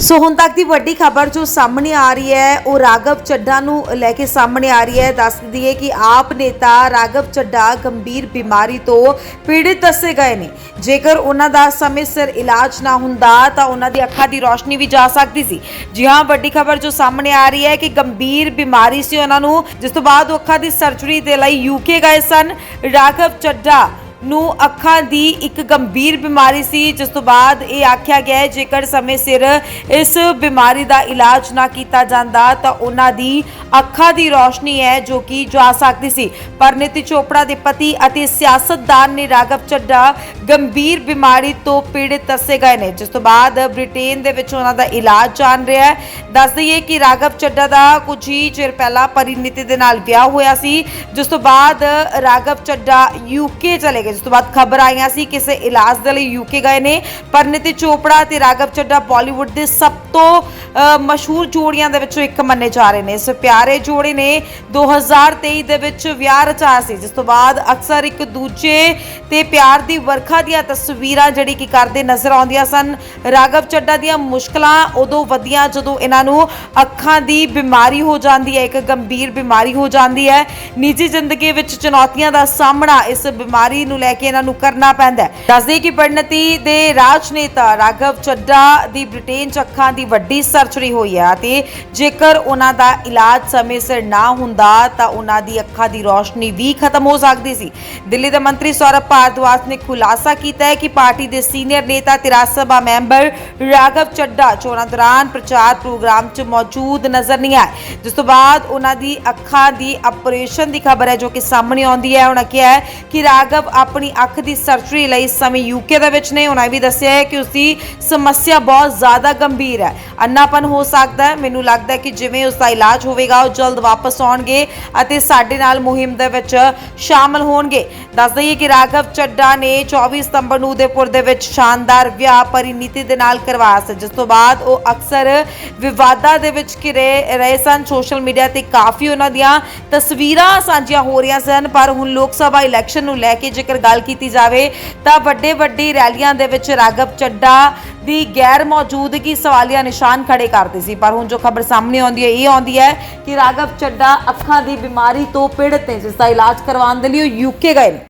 ਸੋ ਹੁਣ ਤੱਕ ਦੀ ਵੱਡੀ ਖਬਰ ਜੋ ਸਾਹਮਣੇ ਆ ਰਹੀ ਹੈ, ਉਹ ਰਾਘਵ ਚੱਡਾ ਨੂੰ ਲੈ ਕੇ ਸਾਹਮਣੇ ਆ ਰਹੀ ਹੈ। ਦੱਸ ਦਈਏ ਕਿ ਆਪ ਨੇਤਾ ਰਾਘਵ ਚੱਡਾ ਗੰਭੀਰ ਬਿਮਾਰੀ ਤੋਂ ਪੀੜਿਤ ਦੱਸੇ ਗਏ ਨੇ। ਜੇਕਰ ਉਹਨਾਂ ਦਾ ਸਮੇਂ ਸਿਰ ਇਲਾਜ ਨਾ ਹੁੰਦਾ, ਤਾਂ ਉਹਨਾਂ ਦੀ ਅੱਖਾਂ ਦੀ ਰੋਸ਼ਨੀ ਵੀ ਜਾ ਸਕਦੀ ਸੀ। ਜੀ ਹਾਂ, ਵੱਡੀ ਖਬਰ ਜੋ ਸਾਹਮਣੇ ਆ ਰਹੀ ਹੈ ਕਿ ਗੰਭੀਰ ਬਿਮਾਰੀ ਸੀ ਉਹਨਾਂ ਨੂੰ, ਜਿਸ ਤੋਂ ਬਾਅਦ ਉਹ ਅੱਖਾਂ ਦੀ ਸਰਜਰੀ ਦੇ ਲਈ ਯੂਕੇ ਗਏ ਸਨ। ਰਾਘਵ ਚੱਡਾ ਨੂੰ ਅੱਖਾਂ ਦੀ ਇੱਕ ਗੰਭੀਰ ਬਿਮਾਰੀ ਸੀ, ਜਿਸ ਤੋਂ ਬਾਅਦ ਇਹ ਆਖਿਆ ਗਿਆ ਹੈ, ਜੇਕਰ ਸਮੇਂ ਸਿਰ ਇਸ ਬਿਮਾਰੀ ਦਾ ਇਲਾਜ ਨਾ ਕੀਤਾ ਜਾਂਦਾ, ਤਾਂ ਉਹਨਾਂ ਦੀ ਅੱਖਾਂ ਦੀ ਰੋਸ਼ਨੀ ਹੈ, ਜੋ ਕਿ ਜਾ ਸਕਦੀ ਸੀ। ਪਰ ਨੀਤੀ ਚੋਪੜਾ ਦੇ ਪਤੀ ਅਤੇ ਸਿਆਸਤਦਾਨ ਨੇ ਰਾਘਵ ਚੱਡਾ ਗੰਭੀਰ ਬਿਮਾਰੀ ਤੋਂ ਪੀੜਿਤ ਦੱਸੇ ਗਏ ਨੇ, ਜਿਸ ਤੋਂ ਬਾਅਦ ਬ੍ਰਿਟੇਨ ਦੇ ਵਿੱਚ ਉਹਨਾਂ ਦਾ ਇਲਾਜ ਚੱਲ ਰਿਹਾ ਹੈ। ਦੱਸ ਦਈਏ ਕਿ ਰਾਘਵ ਚੱਡਾ ਦਾ ਕੁਝ ਹੀ ਚਿਰ ਪਹਿਲਾਂ ਪਰਿਨੀਤੀ ਦੇ ਨਾਲ ਵਿਆਹ ਹੋਇਆ ਸੀ, ਜਿਸ ਤੋਂ ਬਾਅਦ ਰਾਘਵ ਚੱਡਾ ਯੂਕੇ ਚਲੇ ਗਏ ਜਿਸ ਤੋਂ ਬਾਅਦ ਖਬਰ ਆਈਆਂ ਸੀ ਕਿਸੇ ਇਲਾਜ ਦੇ ਲਈ ਯੂਕੇ ਗਏ ਨੇ। ਪਰਿਨੀਤੀ ਚੋਪੜਾ ਤੇ ਰਾਘਵ ਚੱਡਾ ਬਾਲੀਵੁੱਡ ਦੇ ਸਭ ਤੋਂ ਮਸ਼ਹੂਰ ਜੋੜੀਆਂ ਦੇ ਵਿੱਚੋਂ ਇੱਕ ਮੰਨੇ ਜਾ ਰਹੇ ਨੇ। ਇਸ ਪਿਆਰੇ ਜੋੜੇ ਨੇ 2023 ਦੇ ਵਿੱਚ ਵਿਆਹ ਰਚਾਇਆ ਸੀ। ਜਿਸ ਤੋਂ ਬਾਅਦ ਅਕਸਰ ਇੱਕ ਦੂਜੇ ਤੇ ਪਿਆਰ ਦੀ ਵਰਖਾ ਦੀਆਂ ਤਸਵੀਰਾਂ ਜਿਹੜੀ ਕਿ ਕਰਦੇ ਨਜ਼ਰ ਆਉਂਦੀਆਂ ਸਨ। ਰਾਘਵ ਚੱਡਾ ਦੀਆਂ ਮੁਸ਼ਕਲਾਂ ਉਦੋਂ ਵਧੀਆਂ ਜਦੋਂ ਇਹਨਾਂ ਨੂੰ ਅੱਖਾਂ ਦੀ ਬਿਮਾਰੀ ਹੋ ਜਾਂਦੀ ਹੈ, ਇੱਕ ਗੰਭੀਰ ਬਿਮਾਰੀ ਹੋ ਜਾਂਦੀ ਹੈ। ਨਿੱਜੀ ਜ਼ਿੰਦਗੀ ਵਿੱਚ ਚੁਣੌਤੀਆਂ ਦਾ ਸਾਹਮਣਾ ਇਸ ਬਿਮਾਰੀ ਨੂੰ ਲੈ ਕੇ ਇਹਨਾਂ ਨੂੰ ਕਰਨਾ ਪੈਂਦਾ ਹੈ। ਦੱਸਦੇ ਕਿ ਪੜਨਤੀ ਦੇ ਰਾਜਨੇਤਾ ਰਾਘਵ ਚੱਡਾ ਦੀ ਬ੍ਰਿਟੇਨ 'ਚ ਅੱਖਾਂ ਦੀ ਵੱਡੀ ਸਰਜਰੀ ਹੋਈ ਹੈ ਅਤੇ ਜੇਕਰ ਉਹਨਾਂ ਦਾ ਇਲਾਜ ਸਮੇਂ ਸਿਰ ਨਾ ਹੁੰਦਾ ਤਾਂ ਉਹਨਾਂ ਦੀ ਅੱਖਾਂ ਦੀ ਰੋਸ਼ਨੀ ਵੀ ਖਤਮ ਹੋ ਸਕਦੀ ਸੀ। ਦਿੱਲੀ ਦੇ ਮੰਤਰੀ ਸੌਰਭ ਭਾਰਦਵਾਜ ਨੇ ਖੁਲਾਸਾ ਕੀਤਾ ਹੈ ਕਿ ਪਾਰਟੀ ਦੇ ਸੀਨੀਅਰ ਨੇਤਾ ਤੇ ਰਾਜ ਸਭਾ ਮੈਂਬਰ ਰਾਘਵ ਚੱਡਾ ਚੋਣਾਂ ਦੌਰਾਨ ਪ੍ਰਚਾਰ ਪ੍ਰੋਗਰਾਮ 'ਚ ਮੌਜੂਦ ਨਜ਼ਰ ਨਹੀਂ ਆਏ। ਜਿਸ ਤੋਂ ਬਾਅਦ ਉਹਨਾਂ ਦੀ ਅੱਖਾਂ ਦੀ ਆਪਰੇਸ਼ਨ ਦੀ ਖਬਰ ਹੈ ਜੋ ਕਿ ਸਾਹਮਣੇ ਆਉਂਦੀ ਹੈ। ਉਹਨਾਂ ਕਿਹਾ ਕਿ ਰਾਘਵ ਆਪਣੀ ਅੱਖ ਦੀ ਸਰਜਰੀ ਲਈ ਇਸ ਸਮੇਂ ਯੂਕੇ ਦੇ ਵਿੱਚ ਨੇ। ਉਹਨਾਂ ਇਹ ਵੀ ਦੱਸਿਆ ਹੈ ਕਿ ਉਸ ਦੀ ਸਮੱਸਿਆ ਬਹੁਤ ਜ਼ਿਆਦਾ ਗੰਭੀਰ ਹੈ। ਅੰਨਾਪਨ ਹੋ ਸਕਦਾ ਹੈ। ਮੈਨੂੰ ਲੱਗਦਾ ਹੈ ਕਿ ਜਿਵੇਂ ਉਸ ਦਾ ਇਲਾਜ ਹੋਵੇਗਾ, ਉਹ ਜਲਦ ਵਾਪਸ ਆਉਣਗੇ ਅਤੇ ਸਾਡੇ ਨਾਲ ਮੁਹਿੰਮ ਦੇ ਵਿੱਚ ਸ਼ਾਮਲ ਹੋਣਗੇ। ਦੱਸ ਦਈਏ ਕਿ ਰਾਘਵ ਚੱਡਾ ਨੇ 24 ਸਤੰਬਰ ਨੂੰ ਉਦੈਪੁਰ ਦੇ ਵਿੱਚ ਸ਼ਾਨਦਾਰ ਵਿਆਹ ਪਰਿਨੀਤੀ ਦੇ ਨਾਲ ਕਰਵਾਇਆ ਸੀ, ਜਿਸ ਤੋਂ ਬਾਅਦ ਉਹ ਅਕਸਰ ਵਿਵਾਦਾਂ ਦੇ ਵਿੱਚ ਘਿਰੇ ਰਹੇ ਸਨ। ਸੋਸ਼ਲ ਮੀਡੀਆ ਤੇ ਕਾਫੀ ਉਹਨਾਂ ਦੀਆਂ ਤਸਵੀਰਾਂ ਸਾਂਝੀਆਂ ਹੋ ਰਹੀਆਂ ਸਨ, ਪਰ ਹੁਣ ਲੋਕ ਸਭਾ ਇਲੈਕਸ਼ਨ ਨੂੰ ਲੈ ਕੇ ਜੇਕਰ ਗੱਲ ਕੀਤੀ ਜਾਵੇ ਤਾਂ ਵੱਡੇ ਵੱਡੀ ਰੈਲੀਆਂ ਦੇ ਵਿੱਚ ਰਾਘਵ ਚੱਡਾ ਦੀ ਗੈਰ ਮੌਜੂਦਗੀ ਸਵਾਲੀਆ ਨਿਸ਼ਾਨ ਖੜੇ ਕਰਦੇ ਸੀ। ਪਰ ਹੁਣ ਜੋ ਖਬਰ ਸਾਹਮਣੇ ਆਉਂਦੀ ਹੈ, ਇਹ ਆਉਂਦੀ ਹੈ ਕਿ ਰਾਘਵ ਚੱਡਾ ਅੱਖਾਂ ਦੀ ਬਿਮਾਰੀ ਤੋਂ ਪੀੜਤ ਨੇ ਜਿਸ ਦਾ ਇਲਾਜ ਕਰਵਾਉਣ ਦੇ ਲਈ ਉਹ ਯੂਕੇ ਗਏ ਨੇ।